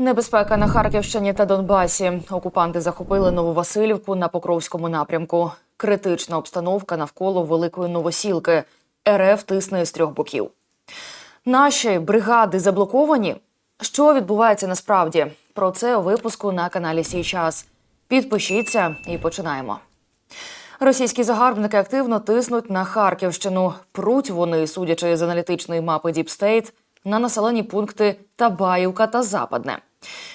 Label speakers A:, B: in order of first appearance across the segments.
A: Небезпека на Харківщині та Донбасі. Окупанти захопили Нововасилівку на Покровському напрямку. Критична обстановка навколо Великої Новосілки. РФ тисне з трьох боків. Наші бригади заблоковані. Що відбувається насправді? Про це у випуску на каналі Сій час. Підпишіться і починаємо. Російські загарбники активно тиснуть на Харківщину. Пруть вони, судячи з аналітичної мапи State, на населені пункти Табаївка та Западне.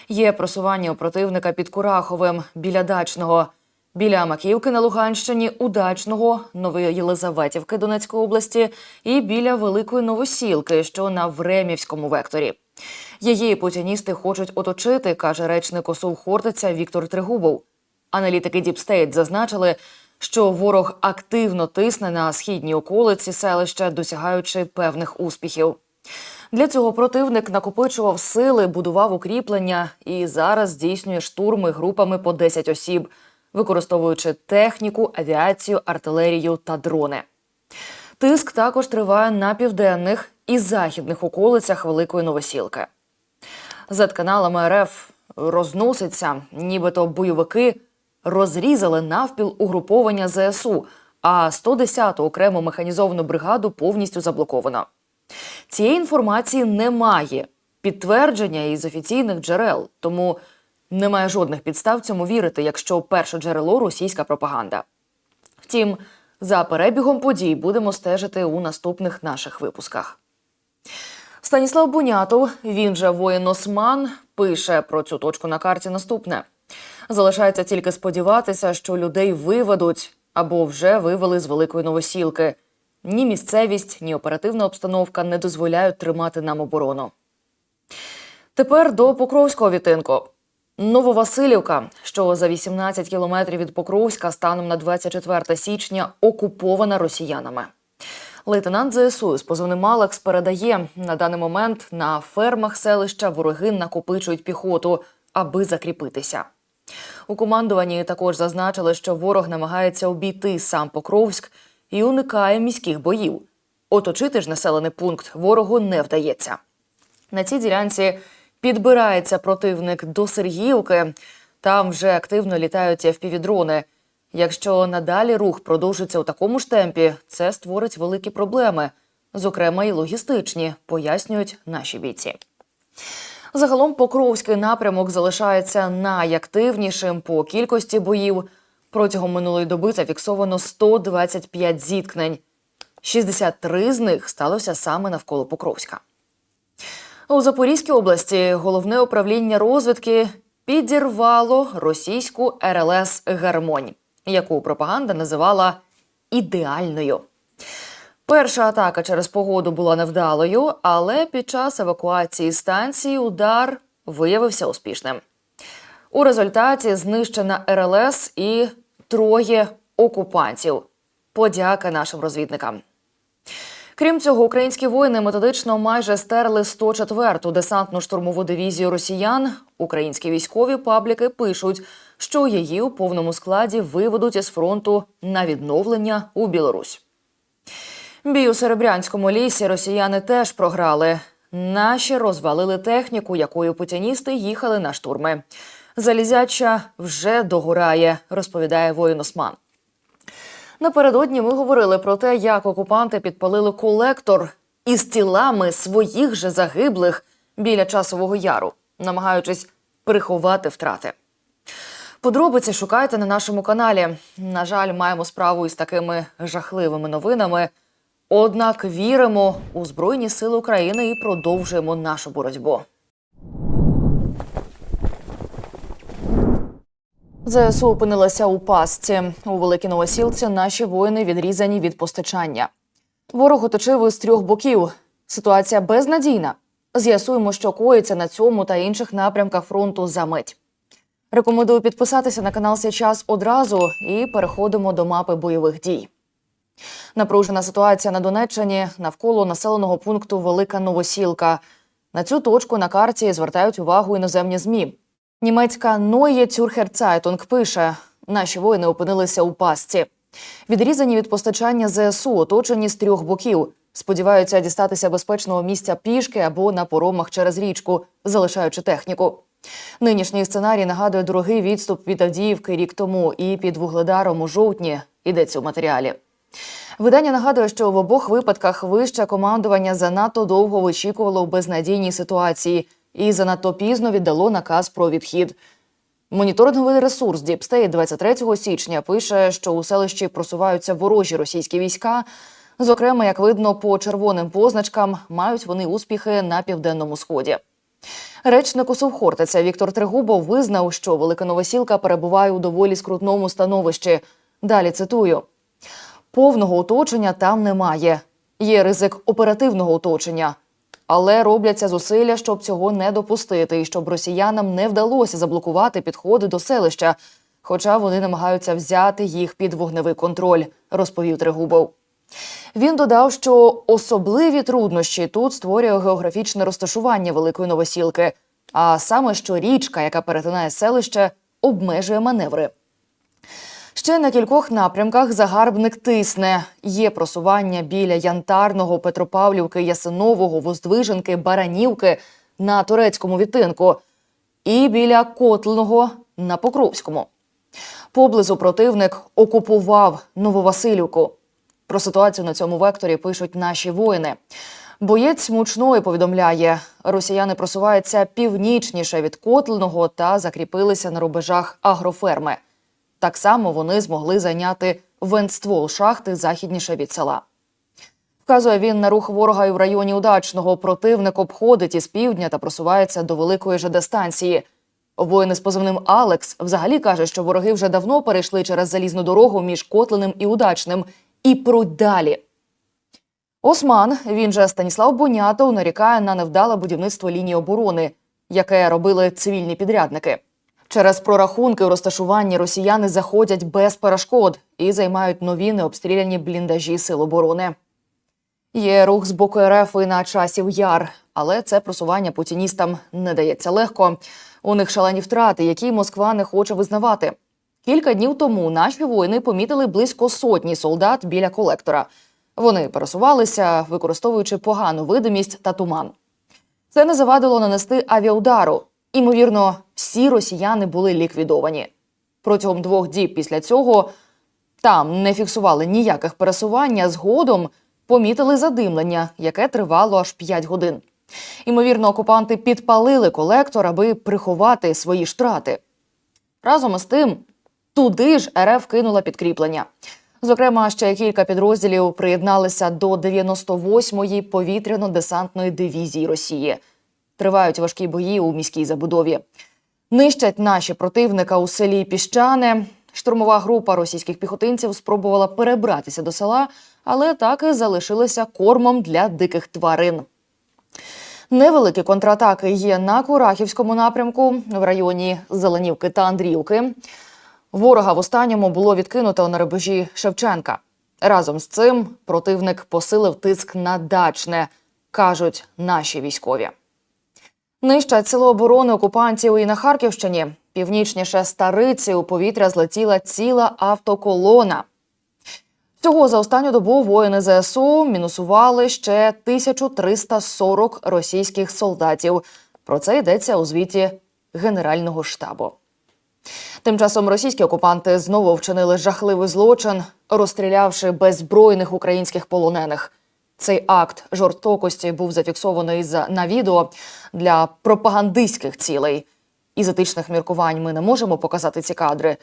A: Є просування у противника під Кураховим біля Дачного, біля Макіївки на Луганщині, Удачного, Нової Єлизаветівки Донецької області і біля Великої Новосілки, що на Времівському векторі. Її путіністи хочуть оточити, каже речник ОСУ Хортиця Віктор Тригубов. Аналітики State зазначили, що ворог активно тисне на східній околиці селища, досягаючи певних успіхів. Для цього противник накопичував сили, будував укріплення і зараз здійснює штурми групами по 10 осіб, використовуючи техніку, авіацію, артилерію та дрони. Тиск також триває на південних і західних околицях Великої Новосілки. За каналами РФ розноситься, нібито бойовики розрізали навпіл угруповання ЗСУ, а 110-ту окрему механізовану бригаду повністю заблоковано. Цієї інформації немає підтвердження із офіційних джерел, тому немає жодних підстав цьому вірити, якщо перше джерело російська пропаганда. Втім, за перебігом подій будемо стежити у наступних наших випусках. Станіслав Бунятов, він же воїн Осман, пише про цю точку на карті наступне. Залишається тільки сподіватися, що людей виведуть або вже вивели з великої новосілки. Ні місцевість, ні оперативна обстановка не дозволяють тримати нам оборону. Тепер до Покровського відтинку. Нововасилівка, що за 18 кілометрів від Покровська станом на 24 січня окупована росіянами. Лейтенант ЗСУ з позивним Алекс передає на даний момент на фермах селища вороги накопичують піхоту, аби закріпитися. У командуванні також зазначили, що ворог намагається обійти сам Покровськ і уникає міських боїв. Оточити ж населений пункт ворогу не вдається. На цій ділянці підбирається противник до Сергіївки. Там вже активно літають FPV-дрони. Якщо надалі рух продовжиться у такому ж темпі, це створить великі проблеми, зокрема й логістичні, пояснюють наші бійці. Загалом Покровський напрямок залишається найактивнішим по кількості боїв. Протягом минулої доби зафіксовано 125 зіткнень. 63 з них сталося саме навколо Покровська. У Запорізькій області головне управління розвідки підірвало російську РЛС Гармонь, яку пропаганда називала ідеальною. Перша атака через погоду була невдалою, але під час евакуації станції удар виявився успішним. У результаті знищена РЛС і троє окупантів. Подяка нашим розвідникам. Крім цього, українські воїни методично майже стерли 104-ту десантно-штурмову дивізію росіян. Українські військові пабліки пишуть, що її у повному складі виведуть із фронту на відновлення у Білорусь. Бій у Серебрянському лісі росіяни теж програли. Наші розвалили техніку, якою путіністи їхали на штурми. Залізяча вже догорає, розповідає воїн Осман. Напередодні ми говорили про те, як окупанти підпалили колектор із тілами своїх же загиблих біля часового яру, намагаючись приховати втрати. Подробиці шукайте на нашому каналі. На жаль, маємо справу із такими жахливими новинами. Однак віримо у Збройні Сили України і продовжуємо нашу боротьбу. ЗСУ опинилася у пастці. У Великій Новосілці наші воїни відрізані від постачання. Ворог оточив із трьох боків. Ситуація безнадійна. З'ясуємо, що коїться на цьому та інших напрямках фронту за мить. Рекомендую підписатися на канал «Сейчас» одразу і переходимо до мапи бойових дій. Напружена ситуація на Донеччині навколо населеного пункту Велика Новосілка. На цю точку на карті звертають увагу іноземні змі. Німецька Zürcher Zeitung пише: наші воїни опинилися у пастці. Відрізані від постачання ЗСУ, оточені з трьох боків. Сподіваються дістатися безпечного місця пішки або на поромах через річку, залишаючи техніку. Нинішній сценарій нагадує дорогий відступ від Авдіївки рік тому і під вугледаром у жовтні йдеться у матеріалі. Видання нагадує, що в обох випадках вище командування занадто довго вичікувало в безнадійній ситуації і занадто пізно віддало наказ про відхід. Моніторинговий ресурс Діпстейт 23 січня пише, що у селищі просуваються ворожі російські війська. Зокрема, як видно по червоним позначкам, мають вони успіхи на південному сході. Речник УСУВ Хортиця Віктор Тригубов визнав, що Велика Новосілка перебуває у доволі скрутному становищі. Далі цитую: повного оточення там немає. Є ризик оперативного оточення, але робляться зусилля, щоб цього не допустити, і щоб росіянам не вдалося заблокувати підходи до селища, хоча вони намагаються взяти їх під вогневий контроль, розповів Тригубов. Він додав, що особливі труднощі тут створює географічне розташування великої новосілки, а саме що річка, яка перетинає селище, обмежує маневри. Ще на кількох напрямках загарбник тисне. Є просування біля Янтарного, Петропавлівки, Ясинового, Воздвиженки, Баранівки на турецькому відтинку і біля Котлиного на Покровському. Поблизу противник окупував Нововасилівку. Про ситуацію на цьому векторі пишуть наші воїни. Боєць мучної повідомляє, росіяни просуваються північніше від Котлиного та закріпилися на рубежах агроферми. Так само вони змогли зайняти вентствол шахти західніше від села. Вказує він на рух ворога і в районі удачного. Противник обходить із півдня та просувається до великої ЖД-станції. Воїн з позивним Алекс взагалі каже, що вороги вже давно перейшли через залізну дорогу між Котлиним і Удачним і пруть далі. Осман, він же Станіслав Бонятов, нарікає на невдале будівництво лінії оборони, яке робили цивільні підрядники. Через прорахунки у розташуванні росіяни заходять без перешкод і займають нові необстріляні бліндажі сил оборони. Є рух з боку РФ і на часів яр, але це просування путіністам не дається легко. У них шалені втрати, які Москва не хоче визнавати. Кілька днів тому наші воїни помітили близько сотні солдат біля колектора. Вони пересувалися, використовуючи погану видимість та туман. Це не завадило нанести авіаудару. Імовірно, всі росіяни були ліквідовані. Протягом двох діб після цього там не фіксували ніяких пересувань, а згодом помітили задимлення, яке тривало аж 5 годин. Імовірно, окупанти підпалили колектор, аби приховати свої штрати. Разом із тим, туди ж РФ кинула підкріплення. Зокрема, ще кілька підрозділів приєдналися до 98-ї повітряно-десантної дивізії Росії. Тривають важкі бої у міській забудові. Нищать наші противника у селі Піщане. Штурмова група російських піхотинців спробувала перебратися до села, але так і залишилися кормом для диких тварин. Невеликі контратаки є на Курахівському напрямку в районі Зеленівки та Андріївки. Ворога в останньому було відкинуто на рубежі Шевченка. Разом з цим противник посилив тиск на дачне, кажуть наші військові. Нищать село оборони окупантів і на Харківщині. Північніше стариці у повітря злетіла ціла автоколона. Всього за останню добу воїни ЗСУ мінусували ще 1340 російських солдатів. Про це йдеться у звіті Генерального штабу. Тим часом російські окупанти знову вчинили жахливий злочин, розстрілявши беззбройних українських полонених. Цей акт жорстокості був зафіксований за- на відео для пропагандистських цілей. Із етичних міркувань ми не можемо показати ці кадри.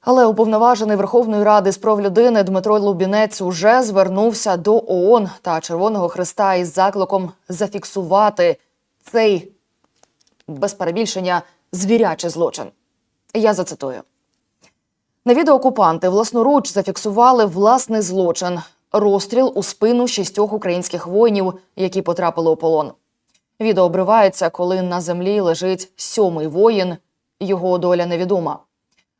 A: Але уповноважений Верховної Ради з прав людини Дмитро Лубінець уже звернувся до ООН та Червоного Христа із закликом зафіксувати цей без перебільшення звірячий злочин. Я зацитую. На відео окупанти власноруч зафіксували власний злочин розстріл у спину шістьох українських воїнів, які потрапили у полон. Відео обривається, коли на землі лежить сьомий воїн. Його доля невідома.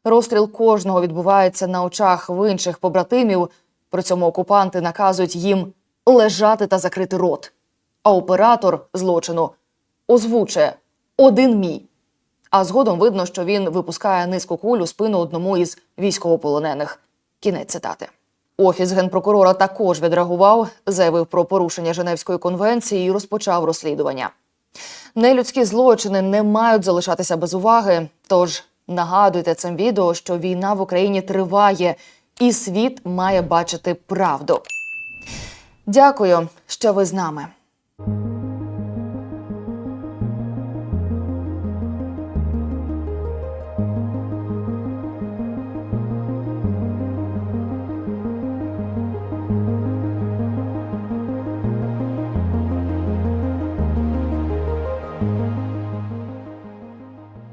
A: Розстріл кожного відбувається на очах в інших побратимів. При цьому окупанти наказують їм лежати та закрити рот. А оператор злочину озвучує один мій. А згодом видно, що він випускає низьку куль у спину одному із військовополонених. Кінець цитати. Офіс генпрокурора також відреагував, заявив про порушення Женевської конвенції і розпочав розслідування. Нелюдські злочини не мають залишатися без уваги. Тож нагадуйте цим відео, що війна в Україні триває, і світ має бачити правду. Дякую, що ви з нами.